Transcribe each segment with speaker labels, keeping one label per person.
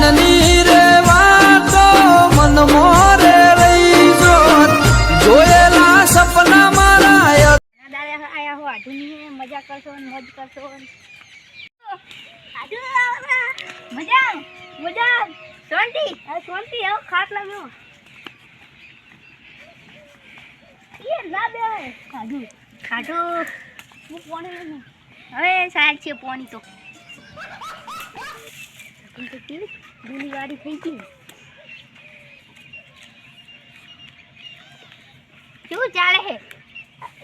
Speaker 1: મનની રે
Speaker 2: મજા કરશો મોજ કરશો આધુ મજા મજા શાંતિ શાંતિ, આવ, ખાટ લાગ્યો એ ના બે આધુ હવે સાહેબ છે પોણી તો. દૂની વાડી થઈ ગઈ. શું ચાલે છે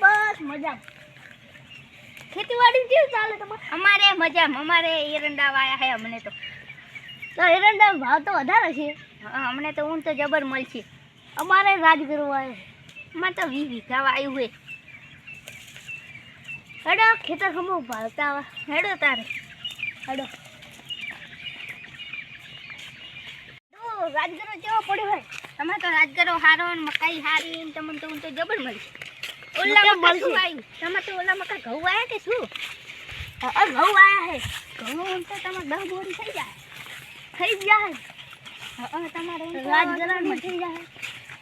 Speaker 2: બસ મજા ખેતીવાડી કેવું ચાલે તમારે? અમારે મજા અમારે એરંડા વાયા છે અમને તો. તો એરંડા ભાવ તો વધારે છે. અમને તો ઊંટ તો જબર મળશે અમારે રાજગરો આવ્યો અમારે તો વી વીઘા વાયું હોય હેડો ખેતર ખમો ભાવતા આવા હેડો તારે. હેડો ઓ, રાજગરો કેવો પડ્યો હોય. તમે તો રાજગરો હારો ને મકાઈ હારી ને તમને તો તો જબર મળશે. ઓલા મકા શું આવ્યું? તમે તો ઓલા મકા ઘઉં આયા કે શું? અ ઘઉં આયા હે. ઘઉં તો તમારે દસ બોરી થઈ જાય. થઈ જાય. હા તમારે રાજગરામાં થઈ જાય.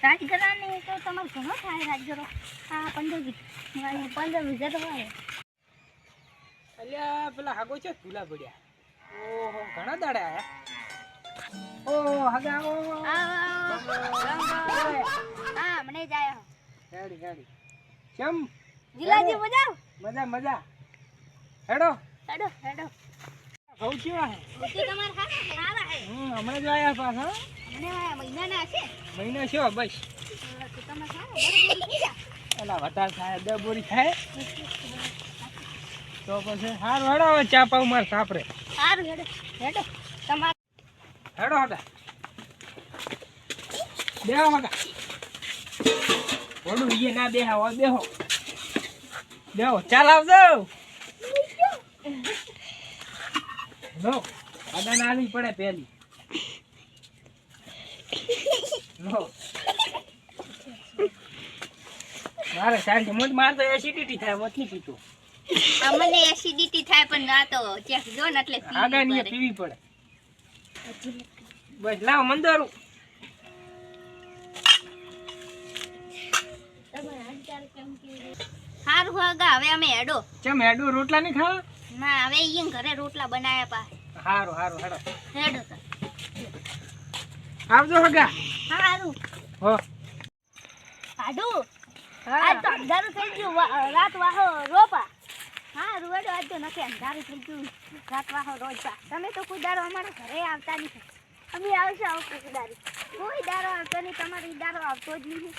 Speaker 2: રાજગરાને તો તમારે ઘણો થાય રાજગરો. હા પંદર પંદર વીઘા તો હોય.
Speaker 3: અલ્યા પેલા હાગો છે ભૂલા પડ્યા ઓહો ઘણા દાડા આયા. ઓહો હાગા આવો
Speaker 2: હા મને જાય
Speaker 3: ગાડી ગાડી કેમ?
Speaker 2: જીલાજી મજા
Speaker 3: મજા મજા. હેડો.
Speaker 2: હેડો હેડો.
Speaker 3: ઘઉં કેવા હે?
Speaker 2: ઓકે તમાર સારા હે.
Speaker 3: હમ હમણાં જ આયા પાછા.
Speaker 2: મને મહિના ના છે.
Speaker 3: મહિના છે બસ.
Speaker 2: તો તમારે સારા
Speaker 3: એલા થાય થાય તો પછી સારું હેડો હવે ચા પાવ માર સાપરે
Speaker 2: હાર હેડો હેડો. તમારે
Speaker 3: હેડો હટા બેહો હટા ઓડું ઈએ ના બેહા હોય બેહો. બેહો ચાલ આવજો. લો આદા નાલી પડે પેલી. લો. મારે સાંજે મોટ માર તો એસિડિટી થાય વધી પીતું.
Speaker 2: અમને એસિડિટી થાય પણ ના તો ચેક જો ને એટલે
Speaker 3: આગળ પીવી પડે. બસ લાવ મંદોરું.
Speaker 2: સારું હોગા હવે અમે હેડો.
Speaker 3: ચમ હેડું? રોટલા નહીં ખાવા?
Speaker 2: ના હવે ઈયન ઘરે રોટલા બનાવ્યા પા.
Speaker 3: હારું સારું હેડો.
Speaker 2: હેડો તો.
Speaker 3: આવજો હોગા
Speaker 2: સારું
Speaker 3: હો.
Speaker 2: આડુ આ તો અંધારું થઈ ગયું. રાત વાહો તો નથી, અંધારું થઈ ગયું. રાત વાહો રોજપા તમે તો કુદારો દારો અમારા ઘરે આવતા નથી અમે આવશે આવું કુદારી દારો કોઈ દારો આવતો નહીં, તમારી દારો આવતો જ નહીં.